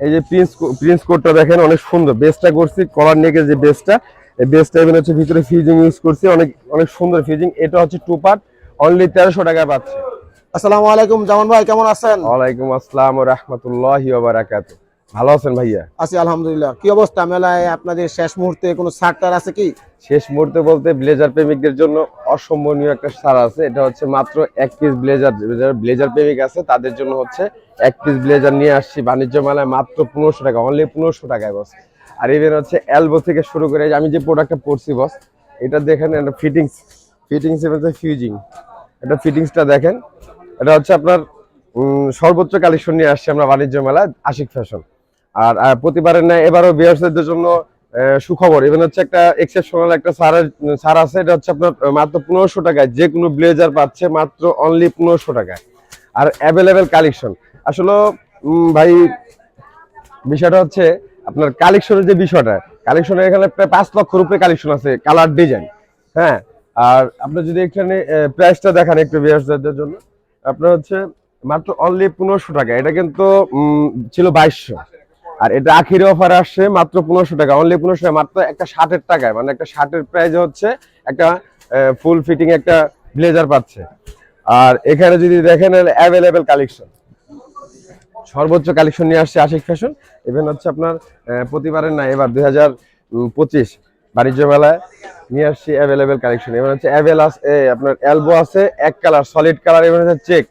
এই যে Prince Prince কোডটা দেখেন অনেক সুন্দর। বেসটা করছি কলার নেকের যে বেসটা এই বেসটা এখানে হচ্ছে ভিতরে ফিজিং ইউজ করছি অনেক অনেক সুন্দর ফিজিং এটা হচ্ছে টু পার্ট অনলি তেরোশো টাকা পাচ্ছে। আসসালামু আলাইকুম জামান ভাই কেমন আছেন? ওয়ালাইকুম আসসালাম রহমতুল্লাহি বারাকাত ভালো আছেন ভাইয়া? আছি আলহামদুলিল্লাহ। কি অবস্থা? মেলায় আপনাদের শেষ মুহূর্তে কোনো ছাড়টার আছে কি? শেষ মুহূর্তে বলতে ব্লেজার প্রেমিকদের জন্য অসম্ভবনীয় একটা সার আছে। এটা হচ্ছে মাত্র এক পিস ব্লেজার যারা ব্লেজার প্রেমিক আছে তাদের জন্য হচ্ছে এক পিস ব্লেজার নিয়ে আসছি। বাণিজ্য মেলায় মাত্র পনেরোশো টাকা অনলি পনেরোশো টাকায় বস আর ইভেন হচ্ছে অ্যালবো থেকে শুরু করে আমি যে প্রোডাক্টটা পরছি বস এটা দেখেন এটা ফিটিংস ফিটিংস হচ্ছে ফিউজিং এটা ফিটিংসটা দেখেন এটা হচ্ছে আপনার সর্বোচ্চ কালেকশন নিয়ে আসছি আমরা বাণিজ্য মেলায় আশিক ফ্যাশন আর প্রতিবারের ন্যায় এবারও বিয়ার্সদের জন্য সুখবর। ইভেন হচ্ছে একটা এক্সেপশনাল একটা সারের সার আছে, এটা হচ্ছে আপনার, মাত্র পনেরোশো টাকায়, যে কোনো ব্লেজার পাচ্ছে মাত্র অনলি পনেরোশো টাকায়। আর অ্যাভেলেবেল কালেকশন আসলে ভাই, বিষয়টা হচ্ছে, আপনার কালেকশনের যে বিষয়টা কালেকশনের এখানে প্রায় পাঁচ লক্ষর উপরে কালেকশন আছে কালার ডিজাইন হ্যাঁ? আর আপনি যদি এখানে প্রাইসটা দেখান একটু বিয়ার্সদের জন্য, আপনার হচ্ছে মাত্র অনলি পনেরোশো টাকা। এটা কিন্তু ছিল বাইশশো। আর এটা আখিরে অফার আসছে মাত্র পনেরোশো টাকা। অনলি পনেরোশো টাকা মাত্র একটা শার্টের টাকায়। মানে একটা শার্টের প্রাইস হচ্ছে একটা ফুল ফিটিং একটা ব্লেজার পাচ্ছে। আর এখানে যদি দেখেন অ্যাভেলেবেল কালেকশন সর্বোচ্চ কালেকশন নিয়ে আসছে আশিক ফ্যাশন ইভেন হচ্ছে আপনার প্রতিবারের না, এবার দুই হাজার পঁচিশ বাণিজ্য মেলায় নিয়ে আসছি অ্যাভেলেবেল কালেকশন এবার হচ্ছে অ্যাভেল আছে আপনার অ্যালবো আছে, এক কালার সলিড কালার এবার হচ্ছে চেক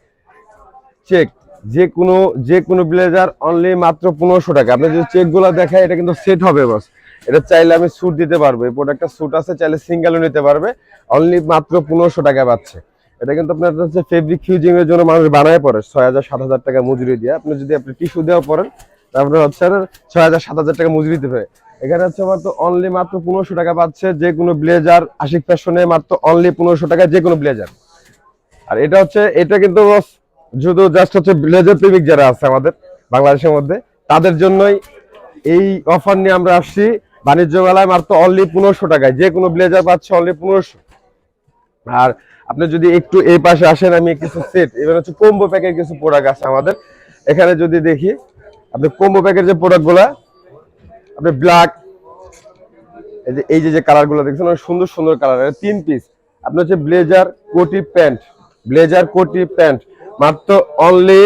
চেক যে কোনো যে কোনো ব্লেজার অনলি মাত্র পনেরোশো টাকা। আপনি যদি চেকগুলো দেখায়, এটা কিন্তু সেট হবে বস এটা চাইলে আমি স্যুট দিতে পারব। এই প্রোডাক্টটা স্যুট আছে, চাইলে সিঙ্গেলও নিতে পারবে। অনলি মাত্র পনেরোশো টাকা পাচ্ছে। এটা কিন্তু আপনার হচ্ছে ফেব্রিক ফিউজিং এর জন্য মানুষ বানায় পড়ে ছয় হাজার, সাত হাজার টাকা মজুরি দিয়ে। আপনি যদি আপনি টিস্যু দেওয়া পড়েন তারপরে হচ্ছে ছয় হাজার, সাত হাজার টাকা মজুরি দিতে হবে এখানে হচ্ছে মাত্র অনলি মাত্র পনেরোশো টাকা পাচ্ছে। যে কোনো ব্লেজার আশিক ফ্যাশনে মাত্র অনলি পনেরোশো টাকা যে কোনো ব্লেজার আর এটা হচ্ছে, এটা কিন্তু শুধু জাস্ট হচ্ছে ব্লেজার প্রেমিক যারা আছে আমাদের বাংলাদেশের মধ্যে, তাদের জন্যই এই অফার নিয়ে আমরা আসছি। বাণিজ্য মেলায় মাত্র অনলি পনেরোশো টাকায়, যে কোনো ব্লেজার পাচ্ছে অনলি পনেরোশো। আর আপনি যদি একটু এই পাশে আসেন, আমি কিছু সেট এবার হচ্ছে কম্বো প্যাকের কিছু প্রোডাক্ট আছে আমাদের। এখানে যদি দেখি, আপনি কম্বো প্যাকের যে প্রোডাক্টগুলা, আপনি ব্ল্যাক এই যে এই যে যে কালারগুলো দেখছেন, অনেক সুন্দর সুন্দর কালার তিন পিস আপনি হচ্ছে ব্লেজার কোটি প্যান্ট ব্লেজার কোটি প্যান্ট মাত্র অনলি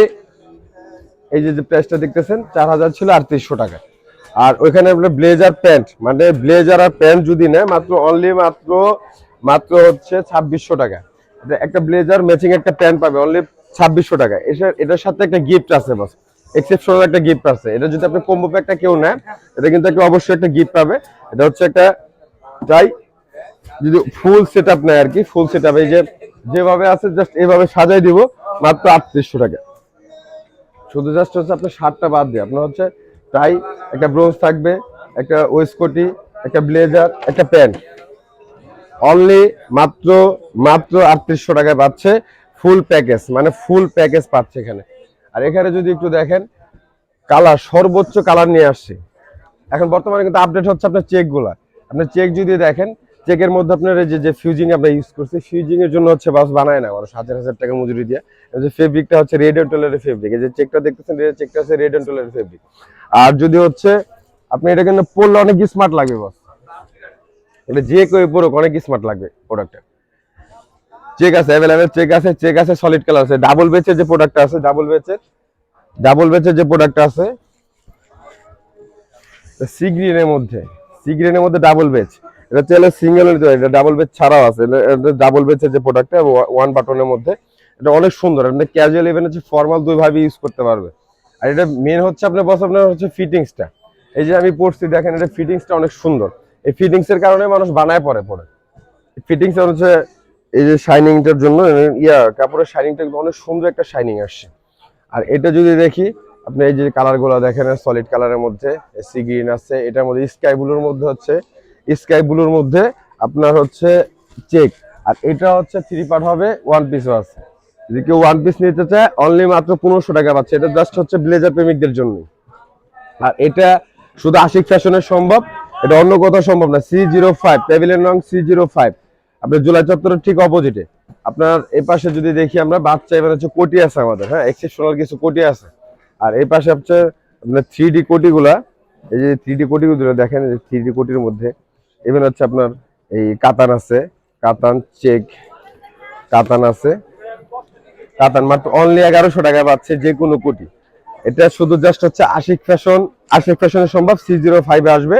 এই যে প্রাইসটা দেখতেছেন, চার হাজার ছিল আটত্রিশশো টাকা। আর ওইখানে আপনার ব্লেজার প্যান্ট মানে ব্লেজার আর প্যান্ট যদি নেয়, মাত্র অনলি মাত্র মাত্র হচ্ছে ছাব্বিশশো টাকা। একটা ব্লেজার ম্যাচিং একটা প্যান্ট পাবে অনলি ছাব্বিশশো টাকা। এটার এটার সাথে একটা গিফট আছে বাস এক্সেপশনাল একটা গিফট আছে। এটা যদি আপনি কম্বো প্যাকটা কেউ নেয়, এটা কিন্তু একটা অবশ্যই একটা গিফট পাবে। এটা হচ্ছে একটা টাই যদি ফুল সেট আপ নেয় আর কি ফুল সেট আপ এই যে যেভাবে আছে জাস্ট এভাবে সাজাই দিব, মাত্র আটত্রিশশো টাকা। শুধু জাস্ট হচ্ছে আপনার শার্টটা বাদ দিয়ে, আপনার হচ্ছে টাই একটা ব্রোঞ্জ থাকবে, একটা ওয়েস্টকোটি একটা ব্লেজার একটা প্যান্ট অনলি মাত্র মাত্র আটত্রিশশো টাকায় পাচ্ছে ফুল প্যাকেজ মানে ফুল প্যাকেজ পাচ্ছে এখানে। আর এখানে যদি একটু দেখেন, কালার, সর্বোচ্চ কালার নিয়ে আসছে। এখন বর্তমানে কিন্তু আপডেট হচ্ছে আপনার চেকগুলা। আপনার চেক যদি দেখেন চেকের মধ্যে আপনার যে যে ফিউজিং আমরা ইউজ করছি ফিউজিং এর জন্য হচ্ছে বাস বানায় না মানুষ, হাজার হাজার টাকা মজুরি দিয়ে। যে ফেব্রিকটা হচ্ছে রেড এন্ড টোলের ফেব্রিক যে চেকটা দেখতেছেন চেকটা হচ্ছে রেড এন্ড টোলের ফেব্রিক আর যদি হচ্ছে, আপনি এটা কিন্তু পরলে অনেক স্মার্ট লাগবে বস এটা যে কেউ পরুক, অনেক স্মার্ট লাগবে প্রোডাক্টটা চেক আছে অ্যাভেলেবেল চেক আছে চেক আছে সলিড কালার আছে। ডাবল বেচের যে প্রোডাক্টটা আছে ডাবল বেচের ডাবল বেচের যে প্রোডাক্টটা আছে সি গ্রিনের মধ্যে সি গ্রিনের মধ্যে ডাবল বেচ এটা চাইলে সিঙ্গেল নিতে এটা ডাবল বেড ছাড়াও আছে। এটা ডাবল বেচের যে প্রোডাক্টটা ওয়ান বাটনের মধ্যে, এটা অনেক সুন্দর। এটা ক্যাজুয়াল ইভেন হচ্ছে ফর্মাল দুই ভাবে ইউজ করতে পারবে। আর এটা মেন হচ্ছে আপনার বস আপনার হচ্ছে ফিটিংসটা এই যে আমি পড়ছি, দেখেন এটা ফিটিংসটা অনেক সুন্দর। এই ফিটিংস এর কারণে মানুষ বানায় পরে পরে ফিটিংস হচ্ছে, এই যে শাইনিংটার জন্য ইয়া, কাপড়ের শাইনিংটা অনেক সুন্দর একটা শাইনিং আসছে। আর এটা যদি দেখি, আপনি এই যে কালারগুলো দেখেন সলিড কালারের মধ্যে সি গ্রিন আছে, এটার মধ্যে স্কাই ব্লুর মধ্যে হচ্ছে স্কাই ব্লুর মধ্যে আপনার হচ্ছে চেক। আর এটা হচ্ছে থ্রি পার্ট হবে ওয়ান পিসও আছে। যদি কেউ ওয়ান পিস নিতে চায় অনলি মাত্র পনেরোশো টাকা পাচ্ছে। এটা জাস্ট হচ্ছে ব্লেজার প্রেমিকদের জন্য। আর এটা শুধু আশিক ফ্যাশনের সম্ভব, এটা অন্য কোথাও সম্ভব না সি জিরো ফাইভ প্যাভিলিয়ন রং সি জিরো ফাইভ আপনার জুলাই চত্বরের ঠিক অপোজিটে আপনার এই পাশে যদি দেখি আমরা, বাচ্চা এবার হচ্ছে কোটি আছে আমাদের হ্যাঁ? এক্সেপশনাল কিছু কোটি আছে। আর এই পাশে হচ্ছে আপনার থ্রি ডি কোটিগুলা, এই যে থ্রি ডি কোটিগুলো দেখেন থ্রি ডি কোটির মধ্যে ইভেন হচ্ছে আপনার এই কাতান আছে, কাতান, চেক, কাতান আছে। কাতান মাত্র অনলি এগারোশো টাকা পাচ্ছে যে কোনো কোটি। এটা শুধু জাস্ট হচ্ছে আশিক ফ্যাশন আশিক ফ্যাশনের সম্ভব সি জিরো ফাইভে আসবে।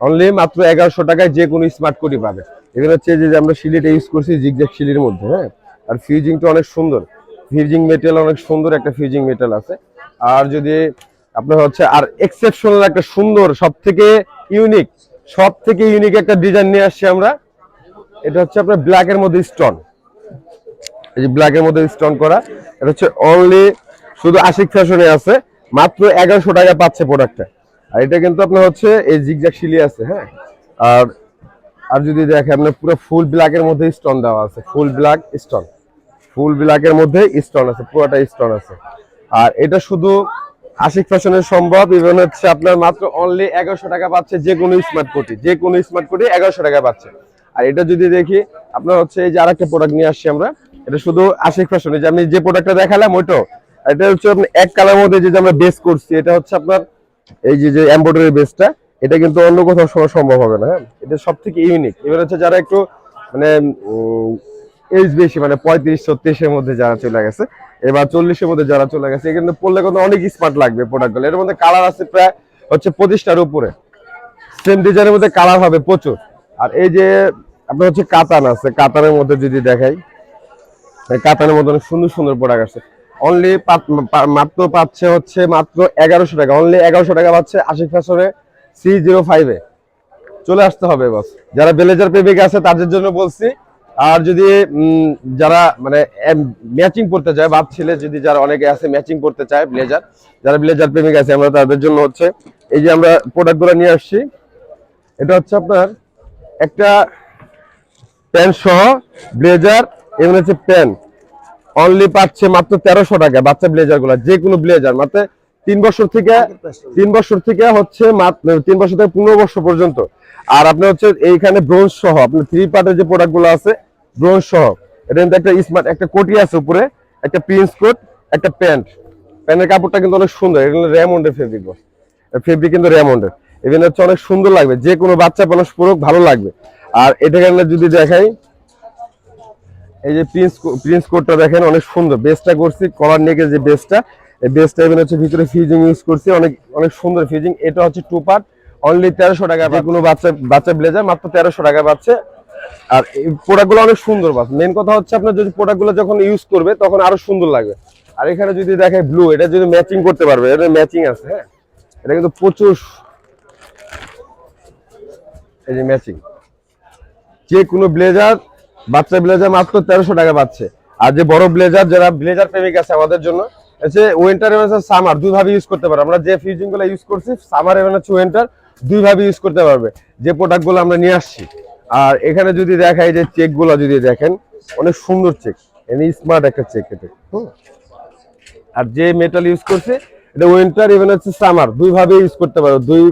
অনলি মাত্র এগারোশো টাকায় যে কোনো স্মার্ট কোটি পাবে। এখানে হচ্ছে যে আমরা শিলিটা ইউজ করছি জিগজ্যাগ শিলির মধ্যে হ্যাঁ? আর ফিউজিংটা অনেক সুন্দর। ফিউজিং মেটেরিয়াল অনেক সুন্দর একটা ফিউজিং মেটেরিয়াল আছে। আর যদি আপনার হচ্ছে আর এক্সেপশনাল একটা সুন্দর সব থেকে ইউনিক সব থেকে ইউনিক একটা ডিজাইন নিয়ে আসছি আমরা। এটা হচ্ছে আপনার ব্ল্যাক এর মধ্যে স্টোন এই যে ব্ল্যাক এর মধ্যে স্টোন করা। এটা হচ্ছে অনলি শুধু আশিক ফ্যাশনে আছে, মাত্র এগারোশো টাকা পাচ্ছে প্রোডাক্টটা আর এটা কিন্তু আপনার হচ্ছে এই জিগজ্যাগ শিলি আছে হ্যাঁ? আর আর যদি দেখে আপনার পুরো ফুল ব্ল্যাক এর মধ্যে স্টোন দেওয়া আছে। Full black stone full black এর মধ্যে স্টোন আছে, পুরোটা স্টোন আছে। আর এটা শুধু আশিক ফ্যাশনের সম্ভব ইভেন হচ্ছে আপনার মাত্র অনলি এগারোশো টাকা পাচ্ছে যে কোনো স্মার্ট কোটি, যে কোনো স্মার্ট কোটি এগারোশো টাকা পাচ্ছে। আর এটা যদি দেখি, আপনার হচ্ছে এই যে আর একটা প্রোডাক্ট নিয়ে আসছি আমরা, এটা শুধু আশিক ফ্যাশন যে আমি যে প্রোডাক্টটা দেখালাম ওইটাও এটা হচ্ছে আপনি এক কালার মধ্যে যে আমরা বেস করছি, এটা হচ্ছে আপনার এই যে যে এমব্রয়ডারি বেসটা এটা কিন্তু অন্য কোথাও সম্ভব হবে না হ্যাঁ? এটা সব থেকে ইউনিক এবার হচ্ছে যারা একটু মানে এজ বেশি মানে পঁয়ত্রিশ, ছত্রিশের মধ্যে যারা চলে গেছে। এবার চল্লিশের মধ্যে যারা চলে গেছে কিন্তু পড়লে কিন্তু অনেক স্মার্ট লাগবে প্রোডাক্টগুলো এর মধ্যে কালার আছে প্রায় হচ্ছে পঁচিশটার উপরে। সেম ডিজাইনের মধ্যে কালার হবে প্রচুর। আর এই যে আপনার হচ্ছে কাতান আছে, কাতানের মধ্যে যদি দেখাই কাতানের মধ্যে অনেক সুন্দর সুন্দর প্রোডাক্ট আছে। অনলি মাত্র পাচ্ছে হচ্ছে মাত্র এগারোশো টাকা। অনলি এগারোশো টাকা পাচ্ছে আশি ফ্যাশনে সি জিরো ফাইভে চলে আসতে হবে বস যারা বেলেজার প্রেমিক আছে, তাদের জন্য বলছি আর যদি যারা মানে ম্যাচিং করতে চায় বাপ ছেলে যদি যারা অনেকে আছে ম্যাচিং করতে চায় ব্লেজার যারা ব্লেজার প্রেমিক আছে আমরা তাদের জন্য হচ্ছে এই যে আমরা প্রোডাক্টগুলো নিয়ে আসছি এটা হচ্ছে আপনার একটা প্যান্ট সহ ব্লেজার এবং হচ্ছে প্যান্ট। অনলি পাচ্ছে মাত্র তেরোশো টাকা বাচ্চা ব্লেজারগুলা যে কোনো ব্লেজার মাত্র তিন বছর থেকে তিন বছর থেকে হচ্ছে মাত্র তিন বছর থেকে পনেরো বছর পর্যন্ত। আর আপনি হচ্ছে এইখানে ব্রোঞ্জ সহ আপনার থ্রি পার্টের যে প্রোডাক্টগুলো আছে ব্রোঞ্জ সহ। এটা কিন্তু একটা স্মার্ট একটা কোটি আছে উপরে একটা প্রিন্স কোট একটা প্যান্ট। প্যান্টের কাপড়টা কিন্তু অনেক সুন্দর এটা হলো রেমন্ডের ফেব্রিক ফেব্রিক কিন্তু রেমন্ডের। এখানে হচ্ছে অনেক সুন্দর লাগবে যে কোনো বাচ্চা মানুষ পরুক ভালো লাগবে। আর এটা যদি দেখাই এই যে প্রিন্স প্রিন্স কোডটা দেখেন অনেক সুন্দর। বেসটা করছি কলার নেকের যে বেসটা এই বেসটা এখানে হচ্ছে ভিতরে ফিজিং ইউজ করছি অনেক অনেক সুন্দর ফিজিং এটা হচ্ছে টু পার্ট অনলি তেরোশো টাকা কোনো বাচ্চা বাচ্চা ব্লেজার মাত্র তেরোশো টাকা পাচ্ছে। আর এই প্রোডাক্টগুলো অনেক সুন্দর বাস মেন কথা হচ্ছে আপনার যদি প্রোডাক্টগুলো যখন ইউজ করবে, তখন আরও সুন্দর লাগবে। আর এখানে যদি দেখায় ব্লু এটা যদি ম্যাচিং করতে পারবে এটা ম্যাচিং আছে হ্যাঁ? এটা কিন্তু প্রচুর এই যে ম্যাচিং যে কোনো ব্লেজার বাচ্চা ব্লেজার মাত্র তেরোশো টাকা পাচ্ছে। আর যে বড় ব্লেজার যারা ব্লেজার প্রেমিক আছে আমাদের জন্য হচ্ছে উইন্টার এবং সামার দুই ভাবে ইউজ করতে পারবে। আমরা যে ফিউজিংগুলো ইউজ করছি সামার এবং হচ্ছে উইন্টার দুই ভাবে ইউজ করতে পারবে। যে প্রোডাক্টগুলো আমরা নিয়ে আসছি। আর এখানে যদি দেখাই যে চেকগুলো যদি দেখেন অনেক সুন্দর চেক। এমনি স্মার্ট একটা চেক এটা। আর যে মেটাল ইউজ করছে এটা উইন্টার ইভেন হচ্ছে সামার দুই ভাবে ইউজ করতে পারবে। দুই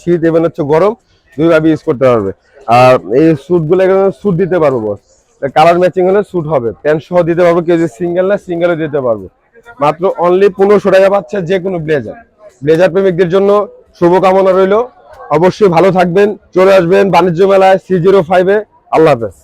শীত ইভেন হচ্ছে গরম দুই ভাবে ইউজ করতে পারবে। আর এই স্যুটগুলো স্যুট দিতে পারব বস কালার ম্যাচিং হলে স্যুট হবে। প্যান্ট সহ দিতে পারব কেউ যদি সিঙ্গেল না সিঙ্গেলও দিতে পারব। মাত্র অনলি পনেরোশো টাকা পাচ্ছে যে কোনো ব্লেজার ব্লেজার প্রেমিকদের জন্য শুভকামনা রইল। অবশ্যই ভালো থাকবেন চলে আসবেন বাণিজ্য মেলায় সি জিরো ফাইভে আল্লাহ হাফেজ।